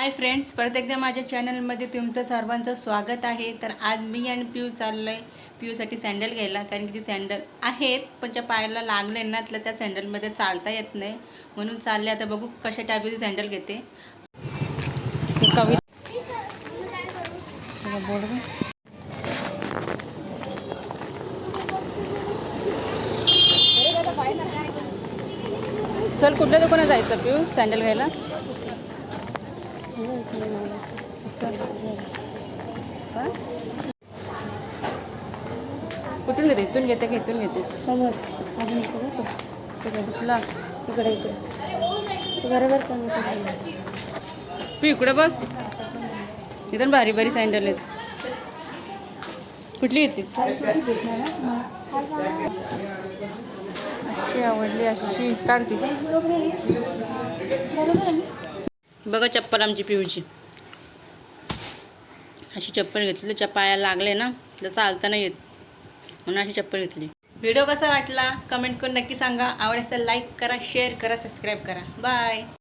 Hi friends परत एकदा माझ्या चॅनलमध्ये तुमचं सर्वांचं स्वागत आहे. तर आज मी आणि पिऊ चाललो आहे पिऊसाठी सँडल घ्यायला कारण की जे सँडल आहेत पण त्या पायाला लागले ना तर त्या सँडलमध्ये चालता येत नाही. म्हणून चालले आता बघू कशा टाईपचे सँडल घेते. कविता चल कुठल्या दुकानात जायचं पिऊ सँडल घ्यायला? कुठून घेते? इथून घेते की इथून घेते? समोर. अजून इकडे तो तिकडे कुठला? इकडे इकडे. बरोबर तू इकडे बघ. इथून भारी भारी सँडल आहेत. कुठली घेतेस? अशी आवडली अशी. काढते बघा चप्पल आमची पिऊची. अशी चप्पल घेतली त्याच्या पायाला लागले ना तर चालता नाही येत. म्हणून अशी चप्पल घेतली. व्हिडिओ कसा वाटला? कमेंट करून नक्की सांगा. आवडल्यास तर लाईक करा शेअर करा सबस्क्राईब करा. बाय